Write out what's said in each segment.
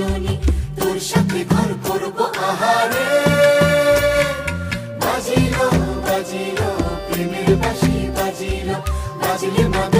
Johnny তোর সাথে ঘর করব আহারে। বাজিল বাজিল প্রেমের বাসি বাজিল বাজিলে মাদে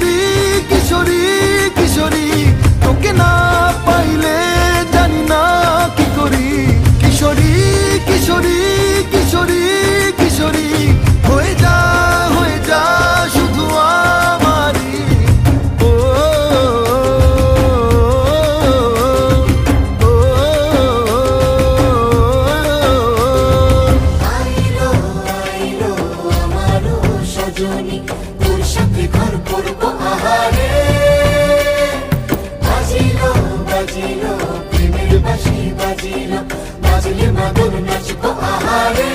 কিশোরী কিশোরী কিশোরী তোকে না পাইলে জানি না কি করি কিশোরী কিশোরী কিশোরী কিশোরী হয়ে যা হয়ে যা শুধু আমারই ও আইলো আইলো আমারও সজনী সাথে ঘর করব আহারে। বাজিল বাজিল প্রেমের বাসি বাজিল। বাজলে মাদুর নাচবো আহারে।